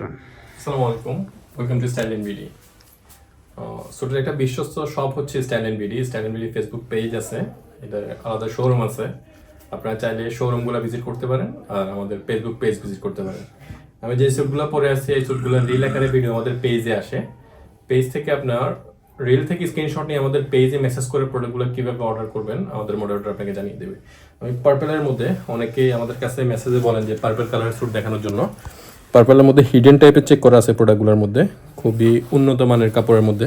আসসালামু আলাইকুম। Welcome to Style and BD so একটা বিশ্বস্ত শপ হচ্ছে Style and BD Style and BD Facebook page আছে। এটা আলাদা শোরুম আছে। আপনারা চাইলে শোরুমগুলো ভিজিট করতে পারেন আর আমাদের ফেসবুক পেজ ভিজিট করতে পারেন। আমি যে স্যুটগুলো পরে আছি, এই স্যুটগুলো রিল আকারে ভিডিও আমাদের পেজে আসে। পেজ থেকে আপনার রিল থেকে স্ক্রিনশট নিয়ে আমাদের পেজে মেসেজ করে প্রোডাক্টগুলো কীভাবে অর্ডার করবেন, আমাদের মডেলটা আপনাকে জানিয়ে দেবে। আমি পার্পেলের মধ্যে অনেকেই আমাদের কাছে মেসেজে বলেন যে পার্পেল কালারের স্যুট দেখানোর জন্য। পার্পেলের মধ্যে হিডেন টাইপের চেক করা আছে প্রোডাক্টগুলোর মধ্যে। খুবই উন্নত মানের কাপড়ের মধ্যে।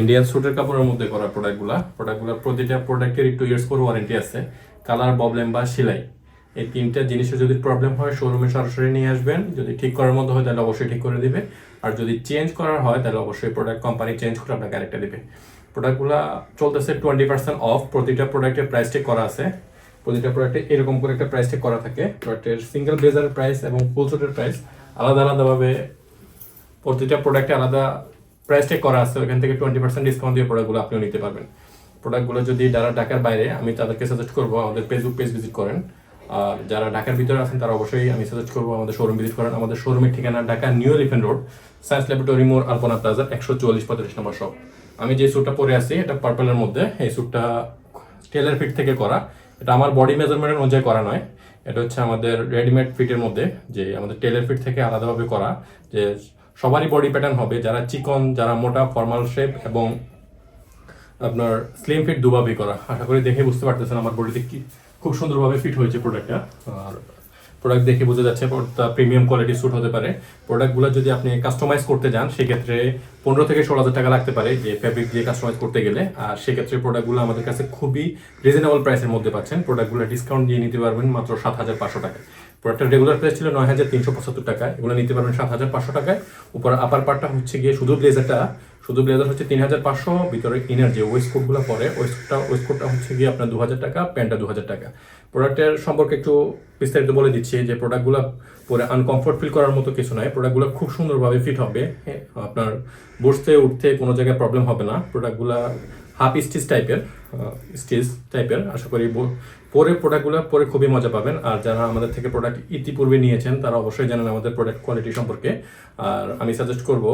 ইন্ডিয়ান স্যুটের কাপড়ের মধ্যে করা প্রোডাক্টগুলো প্রোডাক্টগুলোর প্রতিটা প্রোডাক্টের টু ইয়ার্স পর ওয়ারেন্টি আছে। কালার প্রবলেম বা সেলাই। এই তিনটা জিনিসের যদি প্রবলেম হয় শোরুমে সরাসরি নিয়ে আসবেন। যদি ঠিক করার মতো হয়, তাহলে অবশ্যই ঠিক করে দিবে। আর যদি চেঞ্জ করার হয়, তাহলে অবশ্যই প্রোডাক্ট কোম্পানি চেঞ্জ করে আপনাকে আরেকটা দিবে। প্রোডাক্টগুলো চলতেছে টোয়েন্টি পার্সেন্ট অফ প্রতিটা প্রোডাক্টের প্রাইস টেক করা আছে। প্রতিটা প্রোডাক্টে এরকম করে একটা প্রাইস টেক করা থাকে। প্রোডাক্টের সিঙ্গেল ব্লেজারের প্রাইস এবং ফুল সুটের প্রাইস আলাদা আলাদাভাবে প্রতিটা প্রোডাক্টে আলাদা প্রাইস করা আছে, ওখান থেকে টোয়েন্টি পার্সেন্ট ডিসকাউন্ট দিয়ে প্রোডাক্টগুলো আপনিও নিতে পারবেন। প্রোডাক্টগুলো যদি যারা ঢাকার বাইরে, আমি তাদেরকে সাজেস্ট করব, আমাদের ফেসবুক পেজ ভিজিট করেন। আর যারা ঢাকার ভিতরে আছেন, তারা অবশ্যই আমি সাজেস্ট করব, আমাদের শোরুম ভিজিট করেন। আমাদের শোরুমের ঠিকানা Dhaka New Elephant Road Science Laboratory মোড়, আলপনা প্লাজা একশো চুয়াল্লিশ পঁয়তাল্লিশ নম্বর শপ আমি যে স্যুটটা পরে আছি, এটা পার্পলের মধ্যে। এই স্যুটটা টেলার ফিট থেকে করা। এটা আমার বডি মেজারমেন্টের অনুযায়ী করা নয়। এটা হচ্ছে আমাদের রেডিমেড ফিটের মধ্যে, যে আমাদের টেলের ফিট থেকে আলাদাভাবে করা, যে সবারই বডি প্যাটার্ন হবে, যারা চিকন, যারা মোটা ফর্মাল শেপ এবং আপনার স্লিম ফিট দুভাবেই করা। আশা করি দেখে বুঝতে পারতেছেন আমার বডিতে কি খুব সুন্দরভাবে ফিট হয়েছে প্রোডাক্টটা আর প্রোডাক্ট দেখে বোঝা যাচ্ছে প্রিমিয়াম কোয়ালিটি স্যুট হতে পারে। প্রোডাক্টগুলো যদি আপনি কাস্টমাইজ করতে যান, সেক্ষেত্রে পনেরো থেকে ষোলো হাজার টাকা লাগতে পারে যে ফ্যাব্রিক দিয়ে কাস্টমাইজ করতে গেলে। আর সেক্ষেত্রে প্রোডাক্টগুলো আমাদের কাছে খুবই রিজনেবল প্রাইসের মধ্যে পাচ্ছেন। প্রোডাক্টগুলো ডিসকাউন্ট দিয়ে নিতে পারবেন মাত্র সাত হাজার পাঁচশো টাকা প্রোডাক্টের রেগুলার প্রাইস ছিল নয় হাজার তিনশো পঁচাত্তর টাকা এগুলো নিতে পারবেন সাত হাজার পাঁচশো টাকায়। উপর আপার পার্টটা হচ্ছে গিয়ে শুধু ব্লেজারটা শুধু ব্লেজার হচ্ছে তিন হাজার পাঁচশো ভিতরে ইনার যে ওয়েস্ট কোটগুলো পরে ওয়েস্টটা ওয়েস্ট কোটটা হচ্ছে গিয়ে আপনার দু হাজার টাকা প্যান্টটা দু হাজার টাকা। প্রোডাক্টের সম্পর্কে একটু বিস্তারিত বলে দিচ্ছি যে প্রোডাক্টগুলো পরে আনকমফোর্ট ফিল করার মতো কিছু নয় প্রোডাক্টগুলো খুব সুন্দরভাবে ফিট হবে। হ্যাঁ, আপনার বসতে উঠতে কোনো জায়গায় প্রবলেম হবে না। প্রোডাক্টগুলো হাফ স্টিচ টাইপের স্টিচ টাইপের আশা করি পরে প্রোডাক্টগুলো পরে খুবই মজা পাবেন। আর যারা আমাদের থেকে প্রোডাক্ট ইতিপূর্বে নিয়েছেন, তারা অবশ্যই জানেন আমাদের প্রোডাক্ট কোয়ালিটি সম্পর্কে। আর আমি সাজেস্ট করব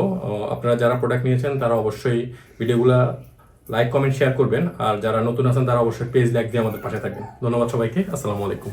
আপনারা যারা প্রোডাক্ট নিয়েছেন, তারা অবশ্যই ভিডিওগুলো লাইক কমেন্ট শেয়ার করবেন। আর যারা নতুন আছেন, তারা অবশ্যই পেজ লাইক দিয়ে আমাদের পাশে থাকবেন। ধন্যবাদ সবাইকে। আসসালামু আলাইকুম।